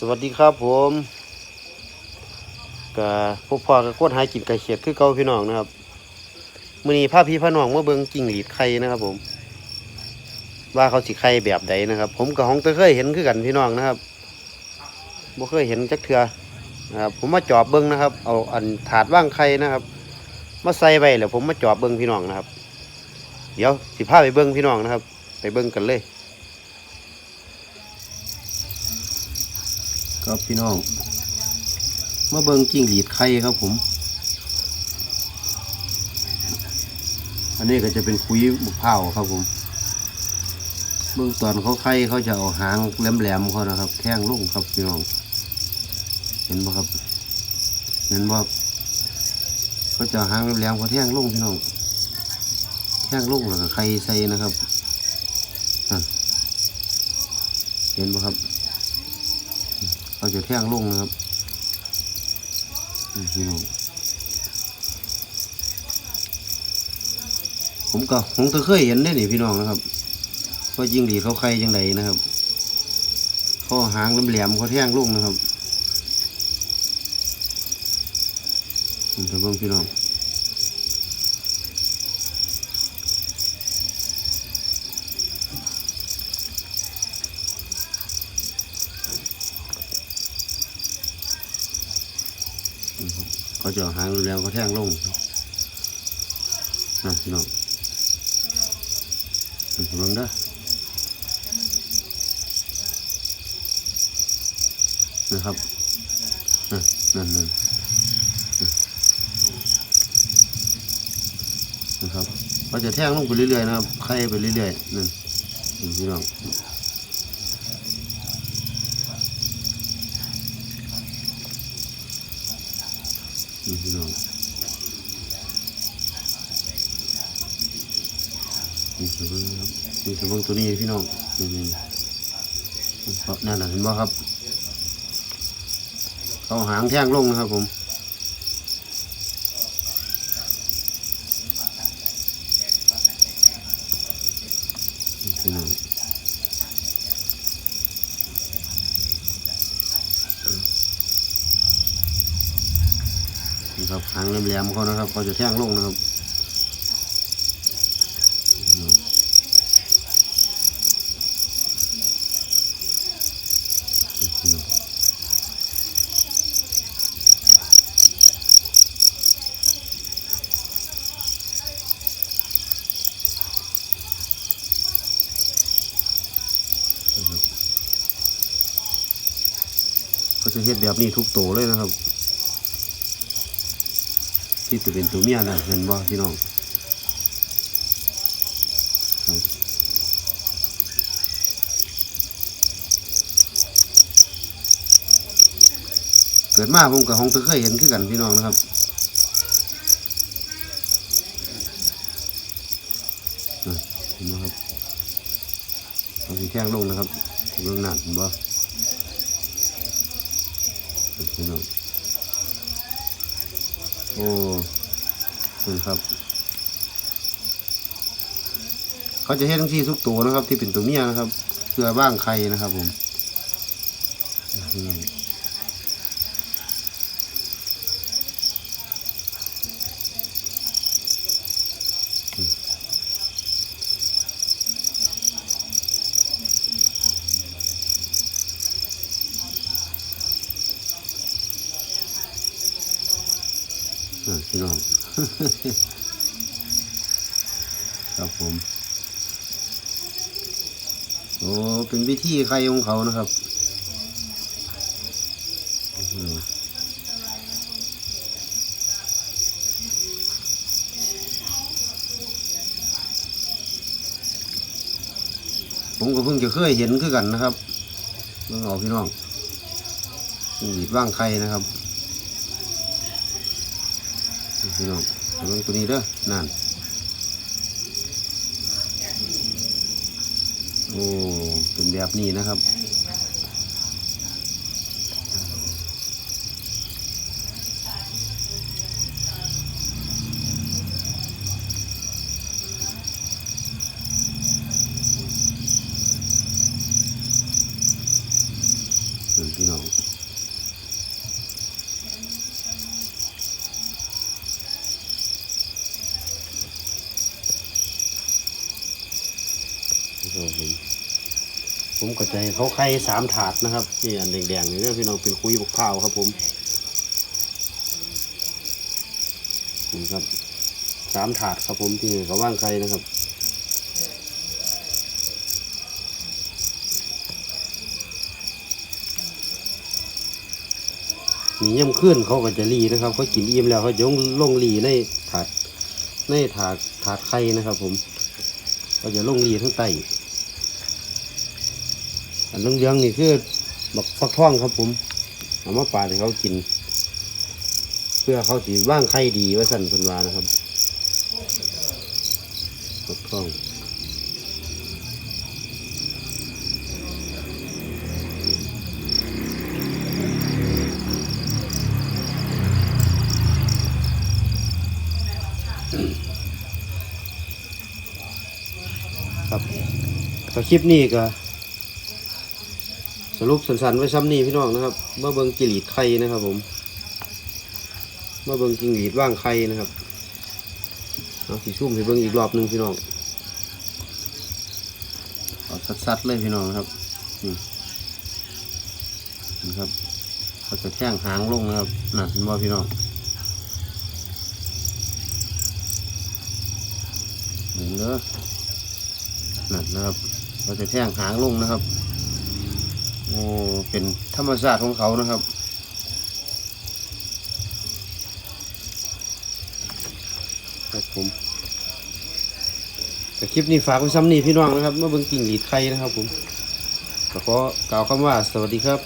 สวัสดีครับผมก็พวกพ่อกับโคตรหายกินไก่เขียดคือเก่าพี่น้องนะครับมื้อนี้พาพี่พาน้องมาเบิ่งกิ่งหลีดไข่นะครับ ผม ว่าเขาสิไข่แบบใดนะครับ ผมกับของตะเคยเห็นคือกันพี่น้องนะครับบ่เคยเห็นจักเทื่อนะครับผมมาจอบเบิ่งนะครับ เอาอันถาดว่างไข่นะครับ มาใส่ไว้แล้วผมมาจอบเบิ่งพี่น้องนะครับ เดี๋ยวสิพาไปเบิ่งพี่น้องนะครับ ไปเบิ่งกันเลย ครับพี่น้องมาเบิงกิ้งหรีดไข่ครับผม อันนี้ก็จะเป็นคุยบุกเผาวครับผมเบื้องตอนเขาไข่เขาจะเอาหางแหลมๆเขานะครับแท่งลุ่งครับพี่น้อง เห็นบ่ครับเห็นบ่เขาจะหางแหลมเขาแท่งลุ่งพี่น้องแท่งลุ่งแล้วก็ไข่ใส่นะครับเห็นบ่ครับ เขาจะแท่งลงนะครับพี่น้องผมก็ผมก็เคยเห็นได้นี่พี่น้องนะครับว่ายิงดีเขาใครยังไงนะครับเขาหางแหลมเขาแท่งลงนะครับนี่เบิ่งพี่น้อง เขาจะเอาหางแหลมๆเขาแท่งลงนะพี่น้องนี่เบิ่งเด้อนะครับนั่นนั่นนั่นนะครับเขาจะแท่งลงไปเรื่อยๆนะครับไข่ไปเรื่อยๆนั่นนี่พี่น้อง พี่น้องนี่คือเบิ้งครับนี่คือเบิ้งตัวนี้พี่น้องนี่นี่นั่นน่ะเห็นบ่ครับ เขาหางแท่งลงนะครับผมนี่พี่น้อง ครับหางแหลมๆเขานะครับเขาจะแท่งลงนะครับนี่พี่น้องนะครับเขาจะเฮ็ดแบบนี้ทุกโตวเลยนะครับ ที่จะเป็นตัวเมียนะเห็นบ่พี่น้องเกิดมาผมกับของตะเคยเห็นคือกันพี่น้องนะครับอะเห็นไหมครับเอาสีแท่งลงนะครับเบื้องหน้าเห็นบ่พี่น้อง โอ้นะครับ เขาจะให้ทั้งที่ทุกตัวนะครับ ที่เป็นตัวเมียนะครับเพื่อบ้างไข่นะครับผม พี่น้องอะพี่น้อง ครับผม โอ้เป็นวิธีไข่ของเขานะครับผมก็เพิ่งจะเคยเห็นคือกันนะครับเรื่องเอาพี่น้องหยีดว่างไข่นะครับนี่ พี่น้องเบิ่งตัวนี้เด้อนั่นโอ้เป็นแบบนี้นะครับ อ อืมพี่น้อง ครับผมผมก็จะให้เขาไข่สามถาดนะครับนี่อันแดงๆนี่เด้อพี่น้องเป็นคุยบกข้าวครับผมนี่ครับสามถาดครับผมที่เขาว่างไข่นะครับนี่ย่ำขึ้นเขาก็จะรีนะครับเขากินอิ่มแล้วเขาจะลงรีในถาดในถาดถาดไข่นะครับ ผมเขาจะลงรีทั้งไต อันเรื่องๆนี่คือบักฟักทองครับผมเอามาปาดให้เขากิน เพื่อเขาสีว่างไข่ดีไว้สั่นคนวานะครับฟักทองครับก็คลิปนี้ก็ สรุปสันๆไว้ซ้ำนี่พี่น้องนะครับเมื่อเบิงจิหลีดไข่นะครับ ผมเมื่อเบิงจิงหลีดว่างไข่นะครับเอาสีชุ่มให้เบิงอีกรอบหนึ่งพี่น้องเอาสัดๆเลยพี่น้องนะครับนี่นะครับเขาจะแท่งหางลงนะครับน่ะเห็นว่าพี่น้องเห็นเด้อนั่นนะครับเราจะแท่งหางลงนะครับ โอ้เป็นธรรมชาติของเขานะครับครับผมแต่คลิปนี้ฝากไว้ซ้ำนี่พี่น้องนะครับเมื่อเบิ่งกิ่งหลีดไข่นะครับผมก็ขอกล่าวคำว่าสวัสดีครับ